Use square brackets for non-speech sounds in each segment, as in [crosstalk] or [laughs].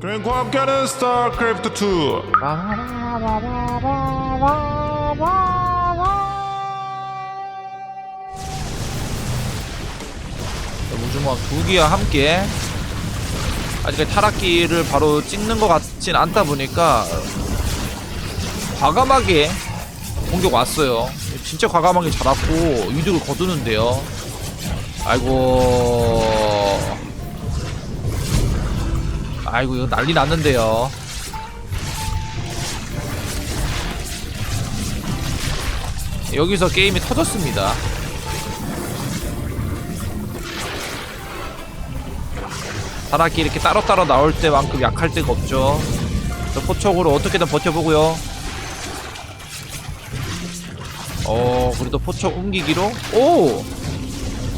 그랭과 함께하는 스타크래프트 2 우주모함 두 개와 함께 아직까지 타락기를 바로 찍는 것 같진 않다 보니까 과감하게 공격 왔어요. 진짜 과감하게 잡았고 이득을 거두는데요. 아이고 아이고 이거 난리 났는데요. 여기서 게임이 터졌습니다. 타락기 이렇게 따로따로 나올 때만큼 약할 데가 없죠. 저 포촉으로 어떻게든 버텨보고요. 어, 그래도 포촉 옮기기로? 오!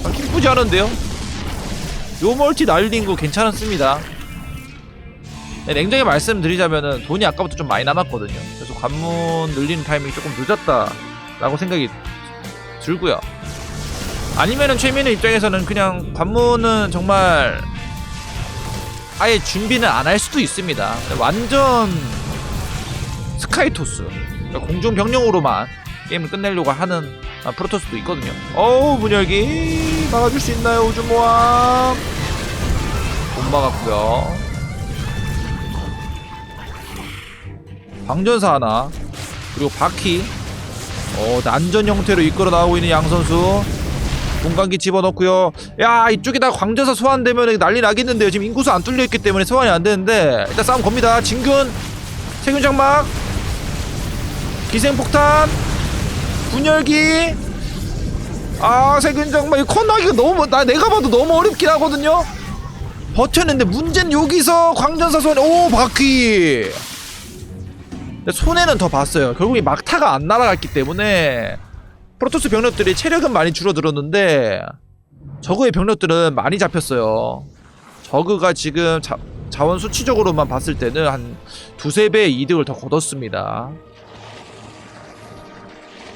아, 기쁘지 않은데요? 요 멀티 날린 거 괜찮았습니다. 네, 냉정히 말씀드리자면은 돈이 아까부터 좀 많이 남았거든요. 그래서 관문 늘리는 타이밍이 조금 늦었다라고 생각이 들고요. 아니면은 최민의 입장에서는 그냥 관문은 정말 아예 준비는 안 할 수도 있습니다. 완전 스카이토스 그러니까 공중 병력으로만 게임을 끝내려고 하는 아, 프로토스도 있거든요. 어우 문열기 막아줄 수 있나요 우주모함? 못 막았고요. 광전사 하나. 그리고 바퀴. 어 난전 형태로 이끌어 나오고 있는 양 선수. 공간기 집어넣고요. 야 이쪽에다 광전사 소환되면 난리 나겠는데요. 지금 인구수 안 뚫려 있기 때문에 소환이 안 되는데. 일단 싸움 겁니다. 진균. 세균 장막. 기생폭탄. 분열기. 아 세균 장막. 이 커나기가 너무 나 내가 봐도 너무 어렵긴 하거든요. 버텼는데 문제는 여기서 광전사 소환. 오 바퀴 근데 손해는 더 봤어요. 결국 이 막타가 안 날아갔기 때문에 프로토스 병력들이 체력은 많이 줄어들었는데 저그의 병력들은 많이 잡혔어요. 저그가 지금 자, 자원 수치적으로만 봤을 때는 한 두세 배의 이득을 더 거뒀습니다.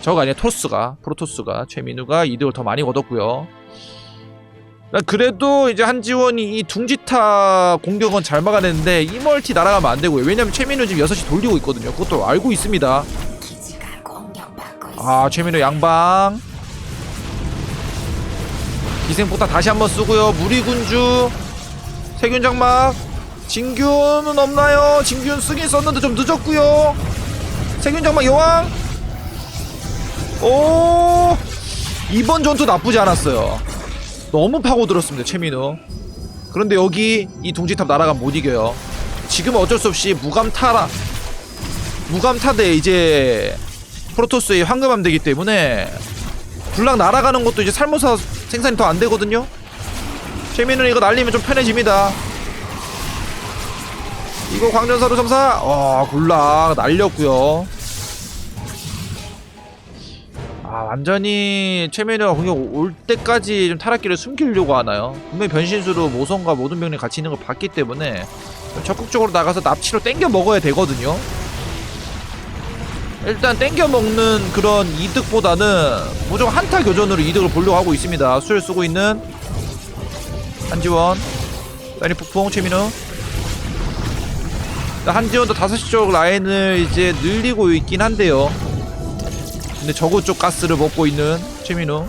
저가 아니라 토스가 프로토스가 최민우가 이득을 더 많이 거뒀고요. 그래도 이제 한지원이 이 둥지타 공격은 잘 막아냈는데 이 멀티 날아가면 안 되고요. 왜냐면 최민우 지금 6시 돌리고 있거든요. 그것도 알고 있습니다. 아 최민호 양방 기생폭탄 다시 한번 쓰고요 무리군주 세균장막 진균은 없나요? 진균 쓰긴 썼는데 좀 늦었고요 세균장막 여왕 오 이번 전투 나쁘지 않았어요 너무 파고들었습니다 최민우 그런데 여기 이 둥지탑 날아가면 못 이겨요 지금은 어쩔 수 없이 무감타라 무감타대 이제 프로토스의 황금함 되기 때문에 불락 날아가는 것도 이제 살모사 생산이 더 안 되거든요. 최민은 이거 날리면 좀 편해집니다. 이거 광전사로 점사. 어, 굴락 날렸고요. 아, 완전히 최민우가 공격 올 때까지 좀 타락기를 숨기려고 하나요? 분명히 변신수로 모성과 모든 병력이 같이 있는 걸 봤기 때문에 적극적으로 나가서 납치로 땡겨 먹어야 되거든요. 일단 땡겨 먹는 그런 이득보다는 무조건 한타 교전으로 이득을 보려고 하고 있습니다. 수를 쓰고 있는 한지원, 라니 폭풍 최민우. 한지원도 5시 쪽 라인을 이제 늘리고 있긴 한데요. 근데 저거 쪽 가스를 먹고 있는 최민우.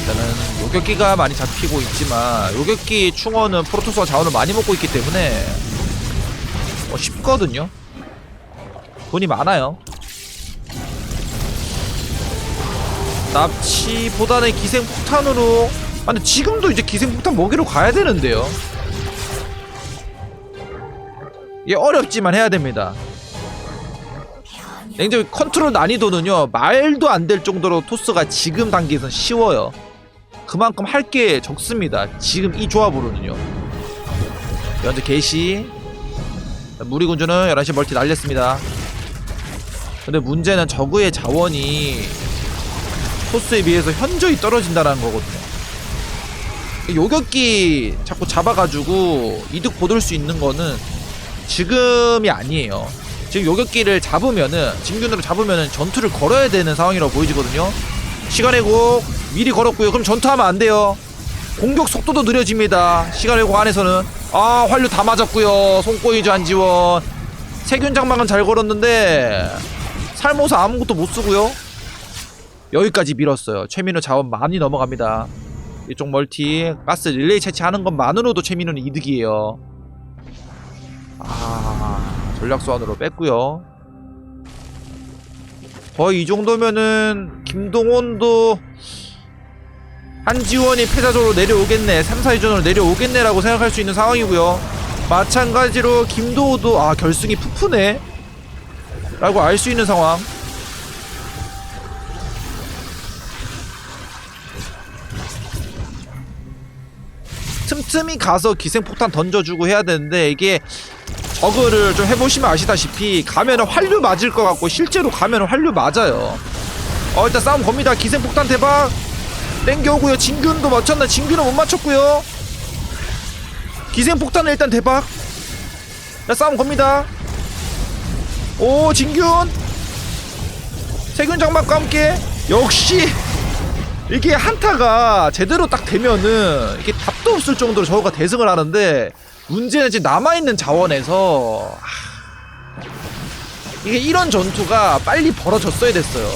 일단은 요격기가 많이 잡히고 있지만 요격기 충원은 프로토스가 자원을 많이 먹고 있기 때문에 어, 쉽거든요. 돈이 많아요. 납치보다는 기생폭탄으로 아 근데 지금도 이제 기생폭탄 먹이러 가야 되는데요 이게 어렵지만 해야 됩니다 냉정히 컨트롤 난이도는요 말도 안 될 정도로 토스가 지금 단계에선 쉬워요 그만큼 할 게 적습니다. 지금 이 조합으로는요. 현재 개시 무리군주는 11시 멀티 날렸습니다. 근데 문제는 저그의 자원이 토스에 비해서 현저히 떨어진다는 거거든요. 요격기 자꾸 잡아가지고 이득 보들 수 있는 거는 지금이 아니에요. 지금 요격기를 잡으면은 진균으로 잡으면은 전투를 걸어야 되는 상황이라고 보이지거든요. 시간의 곡 미리 걸었고요. 그럼 전투하면 안 돼요. 공격 속도도 느려집니다. 시간 회고 안에서는. 아 활류 다 맞았고요. 손꼬이즈 안지원. 세균 장막은 잘 걸었는데 살모사 아무것도 못 쓰고요. 여기까지 밀었어요. 최민우 자원 많이 넘어갑니다. 이쪽 멀티 가스 릴레이 채취하는 것만으로도 최민우는 이득이에요 아 전략 소환으로 뺐고요. 거의 이 정도면은 김동원도 한지원이 패자적으로 내려오겠네 3, 4위전으로 내려오겠네 라고 생각할 수 있는 상황이고요. 마찬가지로 김도호도 아 결승이 푸푸네? 라고 알 수 있는 상황. 틈틈이 가서 기생폭탄 던져주고 해야 되는데 이게 저거를 좀 해보시면 아시다시피 가면은 활류 맞을 것 같고 실제로 가면은 활류 맞아요. 어 일단 싸움 겁니다. 기생폭탄 대박. 땡겨오고요. 진균도 맞췄나? 진균은 못 맞췄고요. 기생폭탄은 일단 대박. 자 싸움 겁니다. 오 진균! 세균 장막과 함께. 역시 이게 한타가 제대로 딱 되면은 이게 답도 없을 정도로 저거가 대승을 하는데 문제는 지금 남아있는 자원에서 하, 이게 이런 전투가 빨리 벌어졌어야 됐어요.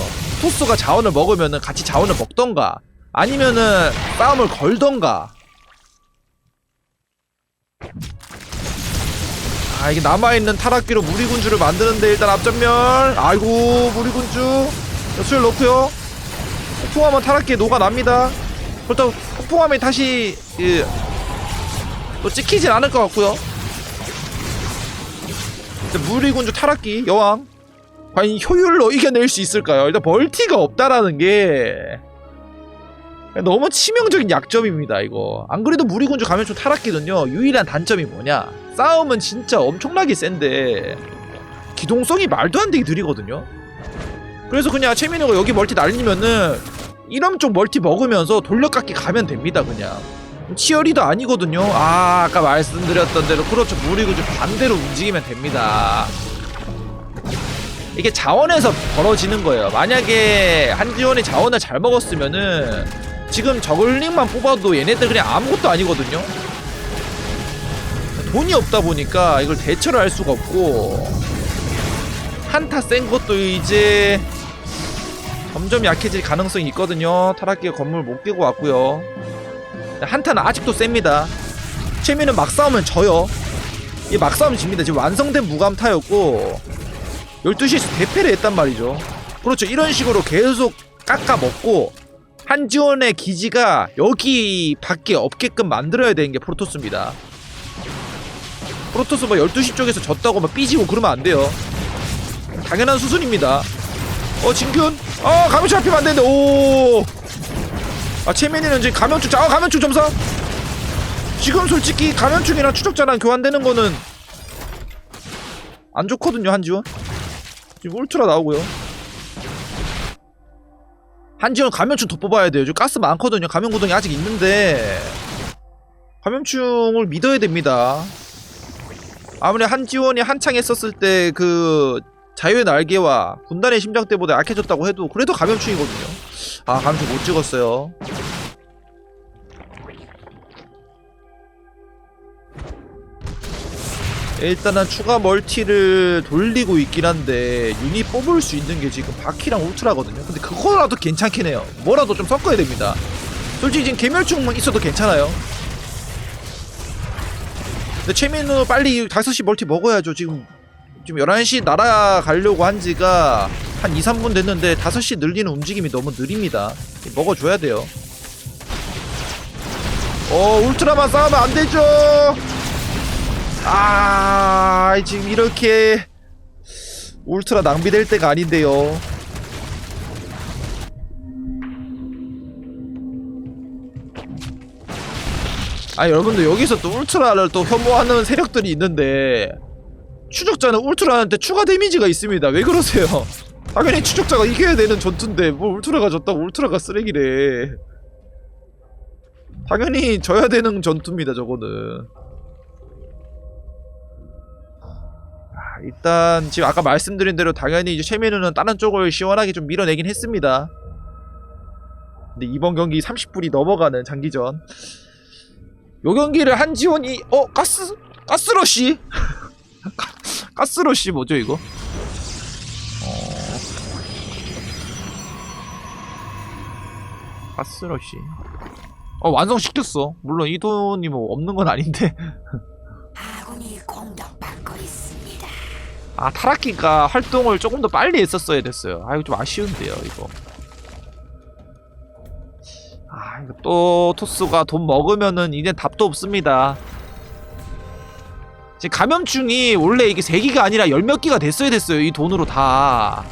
토스가 자원을 먹으면은 같이 자원을 먹던가 아니면은 싸움을 걸던가. 아 이게 남아있는 타락기로 무리군주를 만드는데 일단 앞전멸 아이고 무리군주. 수를 넣고요. 폭풍하면 타락기에 녹아납니다. 그렇다고 폭풍하면 다시 그, 또 찍히진 않을 것 같고요. 일단 무리군주 타락기 여왕. 과연 효율로 이겨낼 수 있을까요? 일단 멀티가 없다라는 게 너무 치명적인 약점입니다 이거. 안 그래도 무리군주 가면 좀 타락기는요 유일한 단점이 뭐냐? 싸움은 진짜 엄청나게 센데 기동성이 말도 안 되게 느리거든요. 그래서 그냥 최민호가 여기 멀티 날리면은 이런 쪽 멀티 먹으면서 돌려깎기 가면 됩니다 그냥 치열이도 아니거든요 아 아까 말씀드렸던 대로 그렇죠 무리군주 반대로 움직이면 됩니다 이게 자원에서 벌어지는 거예요 만약에 한지원이 자원을 잘 먹었으면은 지금 저글링만 뽑아도 얘네들 그냥 아무것도 아니거든요. 돈이 없다 보니까 이걸 대처를 할 수가 없고 한타 센 것도 이제 점점 약해질 가능성이 있거든요. 타락기가 건물 못 깨고 왔고요. 한타는 아직도 셉니다. 최민은 막 싸우면 져요. 이 막 싸우면 집니다. 지금 완성된 무감타였고 12시에서 대패를 했단 말이죠. 그렇죠. 이런 식으로 계속 깎아 먹고 한지원의 기지가 여기 밖에 없게끔 만들어야 되는 게 프로토스입니다. 프로토스 뭐 12시 쪽에서 졌다고 막 삐지고 그러면 안 돼요. 당연한 수순입니다. 어, 진균? 어, 감염충 잡히면 안 되는데, 오! 아, 최민이는 지금 감염충, 아, 감염충 점사! 지금 솔직히 감염충이랑 추적자랑 교환되는 거는 안 좋거든요, 한지원. 지금 울트라 나오고요. 한지원 감염충 더 뽑아야 돼요. 지금 가스 많거든요. 감염 구덩이 아직 있는데 감염충을 믿어야 됩니다. 아무리 한지원이 한창 했었을 때 그 자유의 날개와 군단의 심장 때보다 약해졌다고 해도 그래도 감염충이거든요. 아 감염충 못 찍었어요. 일단은 추가 멀티를 돌리고 있긴 한데 유닛 뽑을 수 있는 게 지금 바퀴랑 울트라거든요. 근데 그거라도 괜찮긴 해요. 뭐라도 좀 섞어야 됩니다. 솔직히 지금 개멸충만 있어도 괜찮아요. 근데 최민우 빨리 5시 멀티 먹어야죠. 지금 지금 11시 날아가려고 한 지가 한 2, 3분 됐는데 5시 늘리는 움직임이 너무 느립니다. 먹어줘야 돼요. 어 울트라만 싸우면 안 되죠 아 지금 이렇게 울트라 낭비될 때가 아닌데요. 아 여러분들 여기서 또 울트라를 또 혐오하는 세력들이 있는데 추적자는 울트라한테 추가 데미지가 있습니다. 왜 그러세요? [laughs] 당연히 추적자가 이겨야 되는 전투인데 뭐 울트라가 졌다고 울트라가 쓰레기래. 당연히 져야 되는 전투입니다 저거는 일단 지금 아까 말씀드린 대로 당연히 이제 셰미누는 다른 쪽을 시원하게 좀 밀어내긴 했습니다. 근데 이번 경기 30분이 넘어가는 장기전. 요 경기를 한지원이 어 가스 가스러시 가- [laughs] 가스러시 뭐죠 이거? 어 가스러시 어 완성시켰어. 물론 이 돈이 뭐 없는 건 아닌데 [laughs] 아 타라키가 활동을 조금 더 빨리 했었어야 됐어요. 아 이거 좀 아쉬운데요 이거. 아 이거 또 토스가 돈 먹으면은 이제 답도 없습니다. 지금 감염충이 원래 이게 3기가 아니라 열몇 기가 됐어야 됐어요 이 돈으로 다.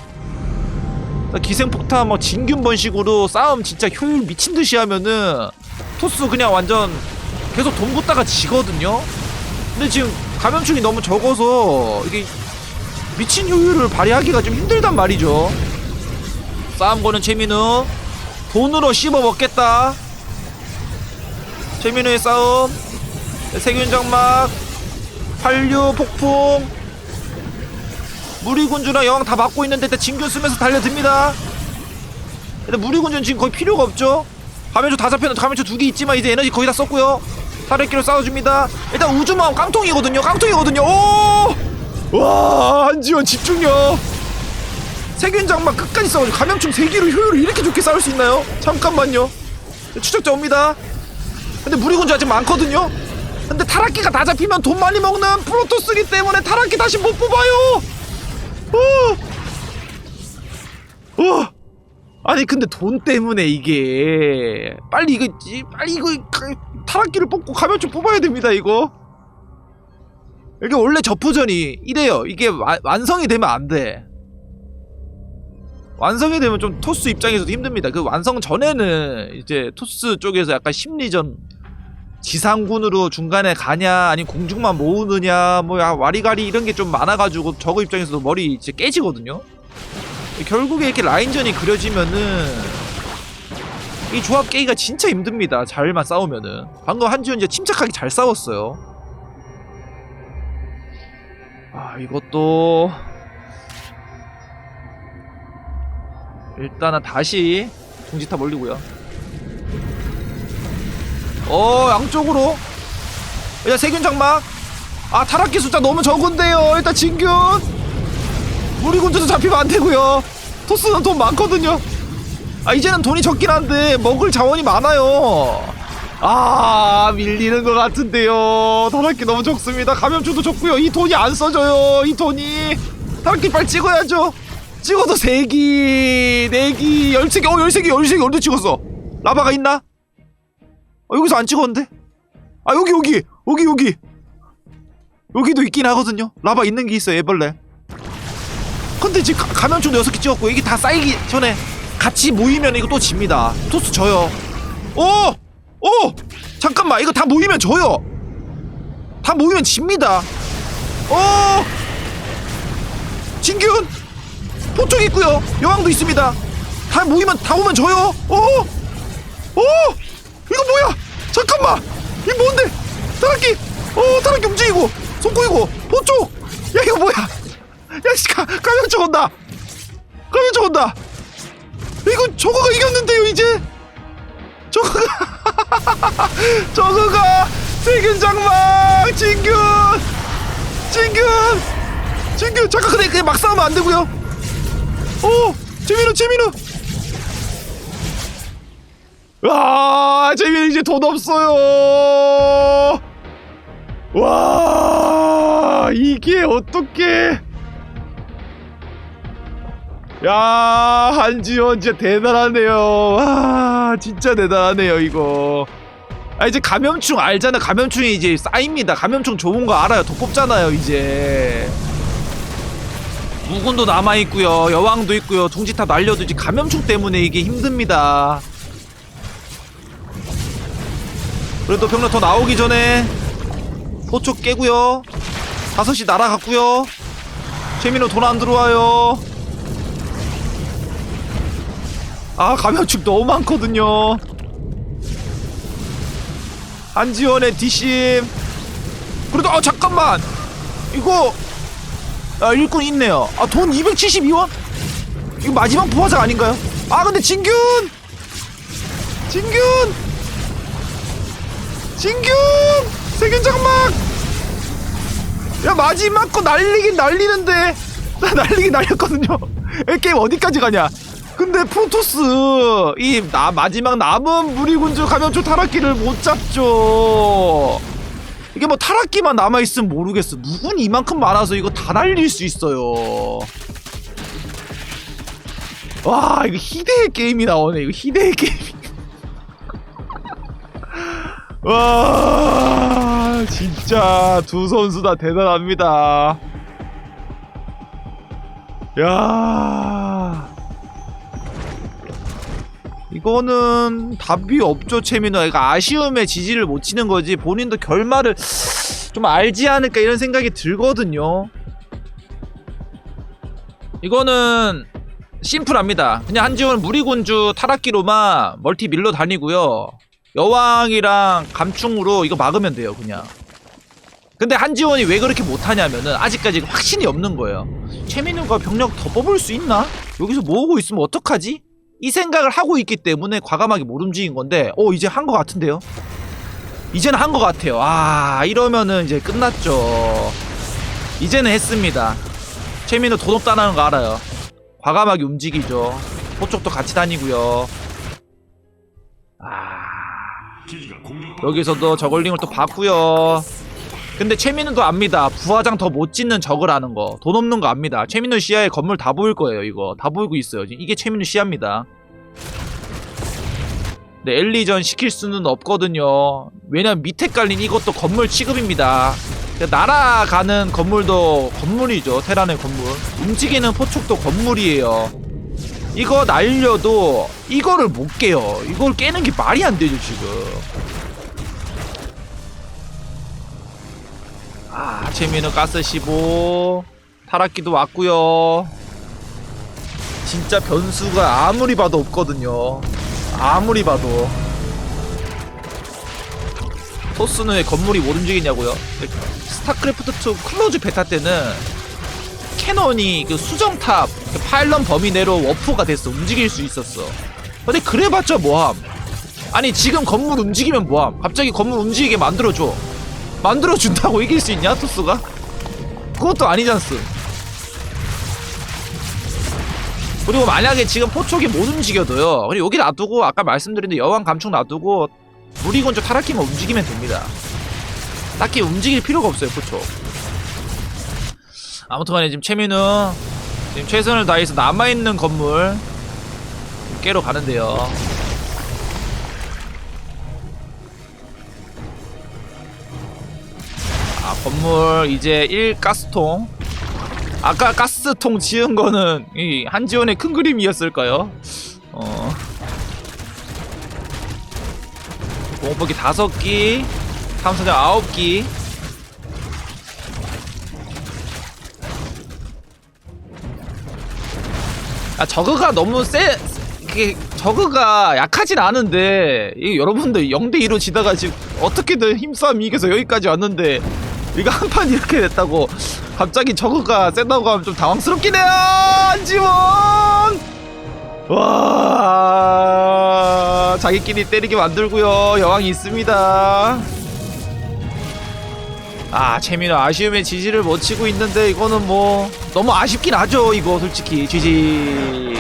기생폭탄 뭐 진균 번식으로 싸움 진짜 효율 미친 듯이 하면은 토스 그냥 완전 계속 돈 붓다가 지거든요. 근데 지금 감염충이 너무 적어서 이게 미친 효율을 발휘하기가 좀 힘들단 말이죠. 싸움 거는 최민우 돈으로 씹어 먹겠다. 최민우의 싸움 세균장막 한류 폭풍 무리군주랑 여왕 다 막고 있는데 진균 쓰면서 달려듭니다. 일단 무리군주는 지금 거의 필요가 없죠. 가면초 다 잡혀는 가면초 두 개 있지만 이제 에너지 거의 다 썼고요. 타르키로 싸워줍니다. 일단 우주마음 깡통이거든요. 깡통이거든요. 오! 와 한지원 집중력. 세균 장막 끝까지 싸워줘 감염충 세기로 효율을 이렇게 좋게 싸울 수 있나요? 잠깐만요. 추적자 옵니다. 근데 무리군주 아직 많거든요. 근데 타락기가 다 잡히면 돈 많이 먹는 프로토스기 때문에 타락기 다시 못 뽑아요. 어! 어! 아니 근데 돈 때문에 이게. 빨리 이거 이- 빨리 이거 가- 타락기를 뽑고 감염충 뽑아야 됩니다 이거 이게 원래 저푸전이 이래요. 이게 와- 완성이 되면 안 돼. 완성이 되면 좀 토스 입장에서도 힘듭니다. 그 완성 전에는 이제 토스 쪽에서 약간 심리전 지상군으로 중간에 가냐 아니면 공중만 모으느냐 뭐 야, 와리가리 이런 게 좀 많아가지고 저거 입장에서도 머리 이제 깨지거든요. 결국에 이렇게 라인전이 그려지면은 이 조합 깨기가 진짜 힘듭니다. 잘만 싸우면은 방금 한지원 이제 침착하게 잘 싸웠어요. 아 이것도 일단은 다시 중지탑 올리고요. 어 양쪽으로 일단 세균 장막 아 타락기 숫자 너무 적은데요. 일단 진균 무리군주도 잡히면 안 되고요. 토스는 돈 많거든요. 아 이제는 돈이 적긴 한데 먹을 자원이 많아요. 아 밀리는 것 같은데요. 타락기 너무 적습니다. 감염주도 적고요. 이 돈이 안 써져요. 이 돈이 타락기 빨리 찍어야죠. 찍어도 세기, 네기, 열세기, 어 열세기, 열세기 어디 찍었어? 라바가 있나? 어, 여기서 안 찍었는데? 아 여기 여기 여기 여기 여기도 있긴 하거든요. 라바 있는 게 있어요. 애벌레. 근데 지금 가- 감염충도 여섯 개 찍었고 이게 다 쌓이기 전에 같이 모이면 이거 또 집니다. 토스 져요. 오! 오! 잠깐만 이거 다 모이면 져요. 다 모이면 집니다. 오! 진균 포쪽 있고요. 여왕도 있습니다. 다 모이면 다 오면 져요. 오! 오! 이거 뭐야? 잠깐만. 이 뭔데? 타락기. 오, 타락기 움직이고 손꼬이고 포쪽. 야 이거 뭐야? 야, 씨, 가, 감염증 온다. 감염증 온다. 이거 저거가 이겼는데요, 이제. 저거가, [laughs] 저거가 세균 장막 진균, 진균, 진균. 잠깐 근데 그냥 막 싸우면 안 되고요. 오, 재민우, 재민우. 와, 재민우 이제 돈 없어요. 와, 이게 어떻게? 야 한지원 진짜 대단하네요. 와 진짜 대단하네요 이거. 아 이제 감염충 알잖아. 감염충이 이제 쌓입니다. 감염충 좋은 거 알아요. 더 뽑잖아요 이제. 무군도 남아있고요. 여왕도 있고요. 종지탑 날려도 이제 감염충 때문에 이게 힘듭니다. 그래도 병력 더 나오기 전에 포촉 깨고요. 5시 날아갔고요. 최민호 돈 안 들어와요 아 감염충 너무 많거든요. 한지원의 뒷심. 그래도 아 잠깐만. 이거 아 일꾼 있네요. 아 돈 272원? 이거 마지막 부화장 아닌가요? 아 근데 진균! 진균! 진균! 세균 장막! 야 마지막 거 날리긴 날리는데. [laughs] 나 날리긴 날렸거든요. [laughs] 이 게임 어디까지 가냐 근데 프로토스 이 나 마지막 남은 무리군주 감염초 타락기를 못 잡죠. 이게 뭐 타락기만 남아있으면 모르겠어. 무군 이만큼 많아서 이거 다 날릴 수 있어요. 와 이거 희대의 게임이 나오네 이거 희대의 게임 [laughs] 와 진짜 두 선수 다 대단합니다. 야 이거는 답이 없죠 채민호. 이거 아쉬움에 지지를 못 치는 거지. 본인도 결말을 좀 알지 않을까 이런 생각이 들거든요. 이거는 심플합니다. 그냥 한지원 무리군주 타락기로만 멀티 밀러 다니고요. 여왕이랑 감충으로 이거 막으면 돼요 그냥. 근데 한지원이 왜 그렇게 못하냐면은 아직까지 확신이 없는 거예요. 최민우가 병력 더 뽑을 수 있나? 여기서 모으고 있으면 어떡하지? 이 생각을 하고 있기 때문에 과감하게 못 움직인 건데 어 이제 한거 같은데요? 이제는 한거 같아요. 아 이러면은 이제 끝났죠. 이제는 했습니다. 최민우 도둑 따나는 거 알아요. 과감하게 움직이죠. 포쪽도 같이 다니고요. 아 여기서도 저걸링을 또 봤고요 근데 최민우도 압니다. 부화장 더 못 짓는 적을 하는 거 돈 없는 거 압니다. 최민우 시야에 건물 다 보일 거예요 이거. 다 보이고 있어요. 이게 최민우 시야입니다. 네 엘리전 시킬 수는 없거든요. 왜냐면 밑에 깔린 이것도 건물 취급입니다. 날아가는 건물도 건물이죠. 테란의 건물. 움직이는 포촉도 건물이에요. 이거 날려도 이거를 못 깨요. 이걸 깨는 게 말이 안 되죠 지금 아 재미는 가스 15 타락기도 왔고요. 진짜 변수가 아무리 봐도 없거든요. 아무리 봐도. 토스는 왜 건물이 못 움직이냐고요? 스타크래프트 2 클로즈 베타 때는 캐논이 그 수정탑 그 파일런 범위 내로 워프가 됐어 움직일 수 있었어. 근데 그래봤자 뭐함? 아니 지금 건물 움직이면 뭐함? 갑자기 건물 움직이게 만들어줘 만들어준다고 이길 수 있냐 토스가? 그것도 아니잖스 그리고 만약에 지금 포촉이 못 움직여도요. 그리고 여기 놔두고 아까 말씀드린 데 여왕 감축 놔두고 무리건조 타락기만 움직이면 됩니다. 딱히 움직일 필요가 없어요 포촉. 아무튼간에 지금 최민우 지금 최선을 다해서 남아있는 건물 깨러 가는데요 건물 이제 1 가스통. 아까 가스통 지은 거는 이 한지원의 큰 그림이었을까요? 어. 공포기 다섯 기 탐사정 아홉 기. 아 저그가 너무 세 이게 저그가 약하진 않은데 이 여러분들 0대 2로 지다가 지금 어떻게든 힘싸움 이겨서 여기까지 왔는데 이거 한 판 이렇게 됐다고 갑자기 저그가 세다고 하면 좀 당황스럽긴 해요 안지원 와 자기끼리 때리게 만들고요. 여왕이 있습니다. 아 채민은 아쉬움에 지지를 못 치고 있는데 이거는 뭐 너무 아쉽긴 하죠 이거 솔직히 지지